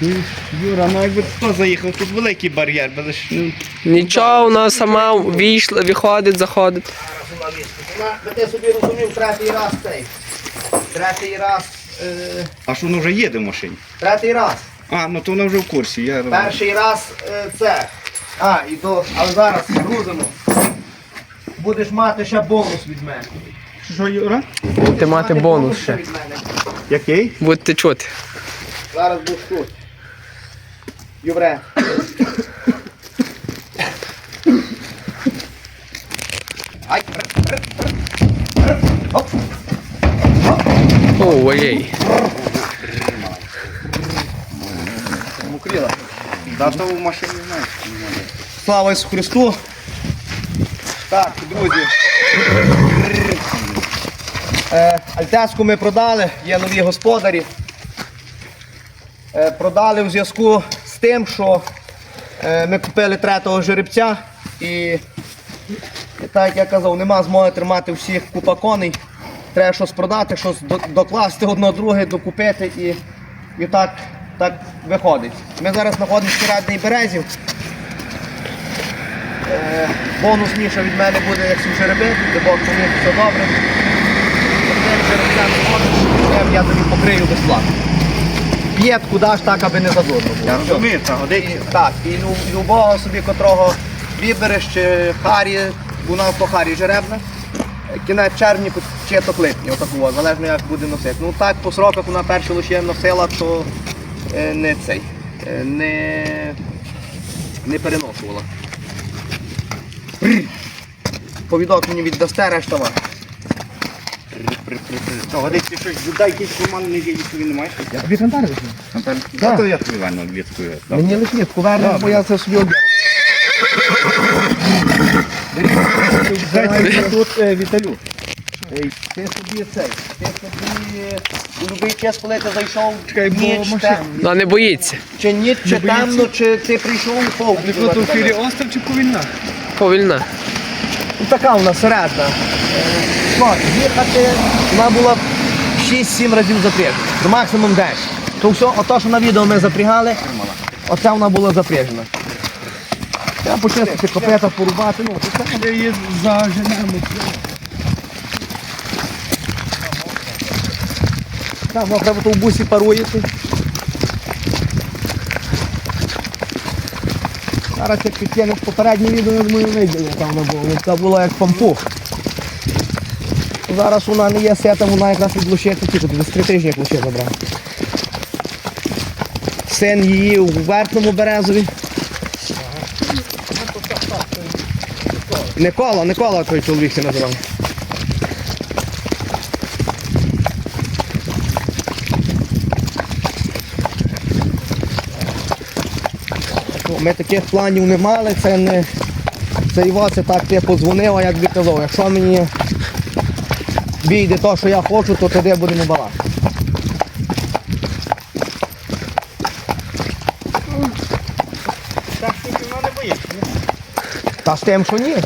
Юра, ну якби хто заїхав, тут великий бар'єр, але ж ну, Нічого, вона сама вийшла, виходить, заходить. Вона, би ти собі розумів, третій раз цей. Третій раз. Е, а що воно вже їде в машині? третій раз. А, ну то воно вже в курсі. Я... Перший раз е, це. А, і то, але зараз грузимо. Будеш мати ще бонус від мене. Що, Юра? Будете мати бонус ще. від мене. Який? Будете чути. Зараз будеш тут. Юбре. Ай. Ой-ой. Мокріла. Да, то в машині знаєш. Слава Ісусу Христу! Так, друзі. Е, Альтеску ми продали, є нові господарі. Е, продали в зв'язку тим, що е, ми купили третього жеребця і, так як я казав, нема змоги тримати всіх купа коней. Треба щось продати, щось докласти одно друге, докупити і, і так, так виходить. Ми зараз знаходимося в Радній Березі. Е, від мене буде як свій жеребець, де Бог поміг, все добре. Одним жеребцем ходиш, я тобі покрию безплатно. П'єтку даш так, аби не задурно було. Я розумію, І, годиться. так, і лю- любого собі, котрого вибереш, чи Харі, вона по Харі жеребна. Кінець червні чи то липні, отакого, залежно як буде носити. Ну так, по сроках вона перші лише носила, то е, не цей, е, не, не переношувала. Повідок мені віддасте, решта вам. Що, дай якийсь команд не їдь, він не маєш? Я тобі кантар візьму. Наталь, Да. то я тобі ванну відкую. Мені лише ні, повернеш, бо я це собі об'єднаю. Тут е, Віталю. Ти собі цей, ти собі у будь-який час, коли ти зайшов, ніч, те- Вона не боїться. чи ніч, чи темно, чи ти прийшов у повні. остров чи повільна? Повільна. Ну, Така вона середна. Е, що, Їхати вона була 6-7 разів запряжена, максимум 10. То все, ото, що на відео ми запрягали, оце вона була запряжена. Треба почистити копета, порубати, ну, це її заженемо. Так, ну, треба то в бусі паруєте. Зараз як підтягнеш попереднє відео, я думаю, виділи, там вона була. Це було як пампух. Зараз вона не є сета, вона якраз від лущети тільки десь три тижні як луще забрав. Син її у верхньому березові. Никола, Никола той чоловік це називав. Ми таких планів не мали, це не. Це його, це так я подзвонив, а як би казав, якщо мені бійде то, що я хочу, то тоді будемо балакати. Так, що вона не боїться. Та з тим, що ні.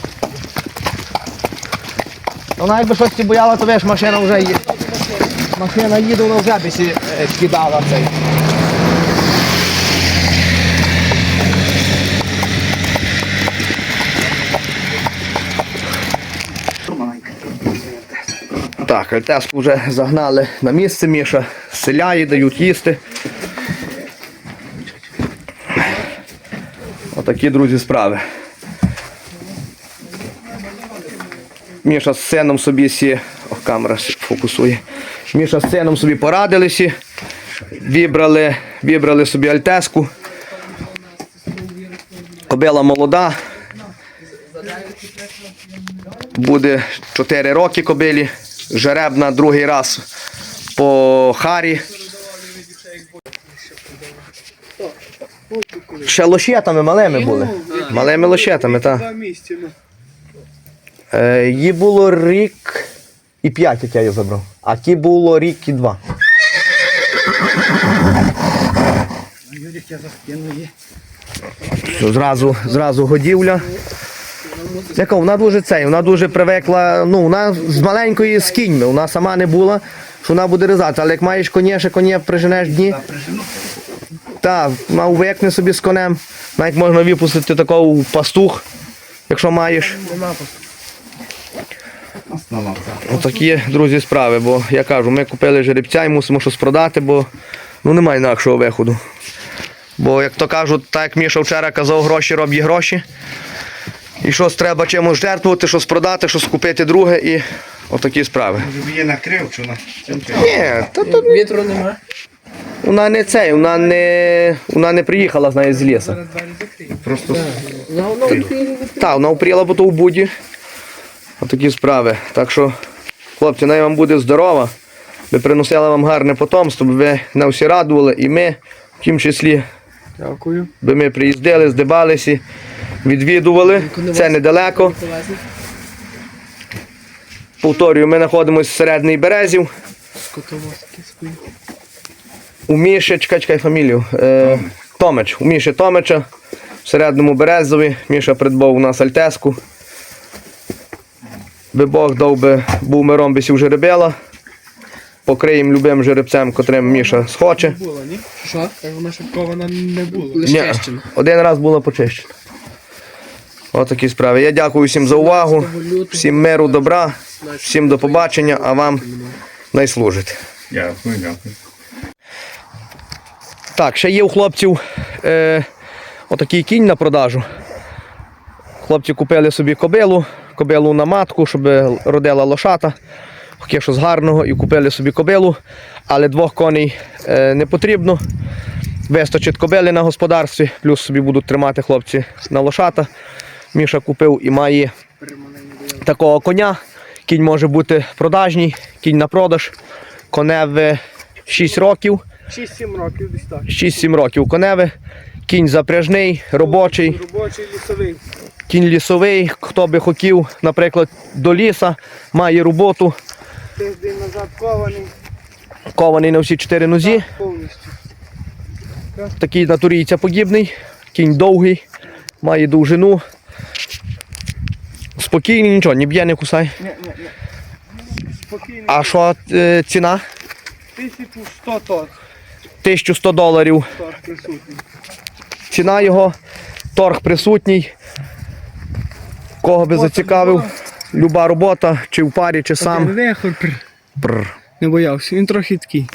Вона якби щось ці бояла, то веш, машина вже їде. Машина їде, вона вже бісі сі е, кидала цей. Так, альтеску вже загнали на місце, Міша селяє, дають їсти. Отакі, друзі, справи. Міша з сином собі сі. О, камера фокусує. Міша з сином собі порадилися. Вібрали, вібрали собі альтеску. Кобила молода. Буде 4 роки кобилі. Жеребна другий раз по Харі. Ще лощетами малими були. Малими лощетами, так. Е, їй було рік і п'ять, як я її забрав. А ті було рік і два. Зразу, зразу годівля. Яка, вона дуже цей, вона дуже привикла, ну, вона з маленької з кіньми, вона сама не була, що вона буде ризати. Але як маєш коні, ще коні приженеш дні, Так, на увекне собі з конем. Навіть можна випустити такого пастух, якщо маєш. Отакі, друзі, справи. Бо я кажу, ми купили жеребця і мусимо щось продати, бо ну, немає інакшого виходу. Бо, як то кажуть, так як Міша вчора казав, гроші роблять гроші. І щось треба чимось жертвувати, щось продати, щось купити друге і отакі справи. Може б її накрив, чи на цим? Ні, та то Вітру нема. вона не цей, вона не, вона не приїхала з неї з лісу. Просто Так, вона упріла бо то в буді. Отакі справи. Так що, хлопці, най вам буде здорова. Ви приносили вам гарне потомство, бо ви на всі радували і ми, в тім числі, Дякую. би ми приїздили, здибалися, відвідували. Це недалеко. Повторюю, ми знаходимося в середній березів. У Міші, чекай, чекай фамілію. Е, Томич. У Міші Томича. В середньому березові. Міша придбав у нас альтеску. Би Бог дав би був миром би сів жеребела. Покриєм любим жеребцем, котрим Міша схоче. Була, ні? Що? Вона шипкована не була. Ні, один раз було почищено. Ось такі справи. Я дякую всім за увагу. Всім миру, добра, всім до побачення, а вам найслужить. Дякую, дякую. Так, ще є у хлопців е, отакий кінь на продажу. Хлопці купили собі кобилу, кобилу на матку, щоб родила лошата. Таке щось гарного, і купили собі кобилу, але двох коней е, не потрібно. Вистачить кобили на господарстві, плюс собі будуть тримати хлопці на лошата. Міша купив і має такого коня. Кінь може бути продажній, кінь на продаж. Коневе 6 років. 6-7 років десь так. 6-7 років коневе. Кінь запряжний, робочий, Робочий лісовий. кінь лісовий. Хто би хотів, наприклад, до ліса, має роботу, Тиждень назад кований. кований на всі чотири нозі. Повністю. Такий натурійця подібний, кінь довгий, має довжину. Спокійний, нічого, не б'є, не кусай. Ні, ні, ні. Спокійно. А що е, ціна? 1100 тонн 1100 доларів. тор присутній. Ціна його, торг присутній. Кого би зацікавив, люба робота, чи в парі, чи сам. Вехор Прр, не боявся. Він трохи такий.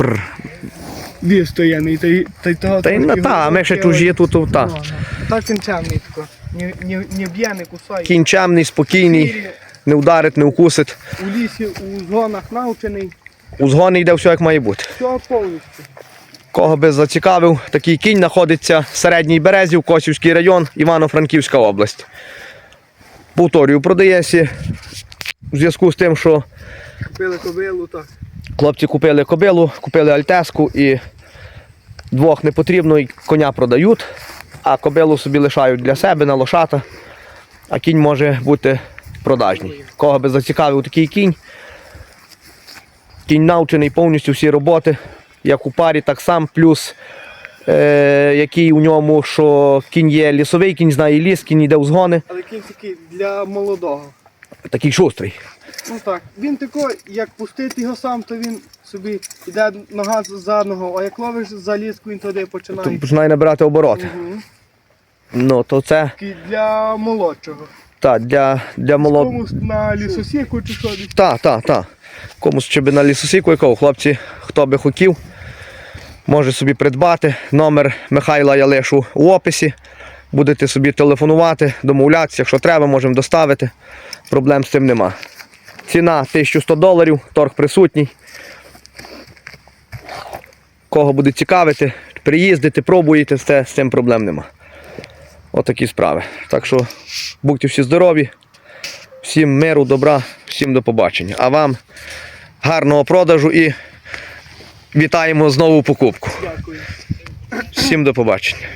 Вів стояний. Та й та й того. Та й на та, а ми ще чужі тут, та. Ну, Так він чемний тако. Не, не, не б'є, не кусає. Кінь чемний, спокійний, не вдарить, не укусить. У лісі, у зонах навчений. У згони йде все як має бути. Все повністю. Кого би зацікавив, такий кінь знаходиться в середній березі, Косівський район, Івано-Франківська область. Повторюю, продається в зв'язку з тим, що Купили кобилу, так. хлопці купили кобилу, купили альтеску і двох не потрібно, і коня продають, а кобилу собі лишають для себе на лошата, а кінь може бути продажній. Кого би зацікавив такий кінь. Кінь навчений повністю всі роботи, як у парі, так сам, плюс е, який у ньому, що кінь є лісовий, кінь знає ліс, кінь йде в згони, Але кінь такий для молодого. такий шустрий. Ну так, він тако, як пустити його сам, то він собі йде нога за ногу, а як ловиш за ліску, він туди То починає. починає набирати обороти. Мгм. Ну, то це для молодшого. та, для, для молод... Комусь на лісосіку чи що десь. Так, так, так. Комусь ще би на лісосіку якого, хлопці, хто би хотів, може собі придбати. Номер Михайла я лишу у описі. Будете собі телефонувати, домовлятися, якщо треба, можемо доставити. Проблем з цим нема. Ціна 1100 доларів, торг присутній. Кого буде цікавити, приїздите, пробуєте, все, з цим проблем нема. Отакі справи. Так що будьте всі здорові. Всім миру, добра, всім до побачення. А вам гарного продажу і вітаємо знову покупку. Дякую. Всім до побачення.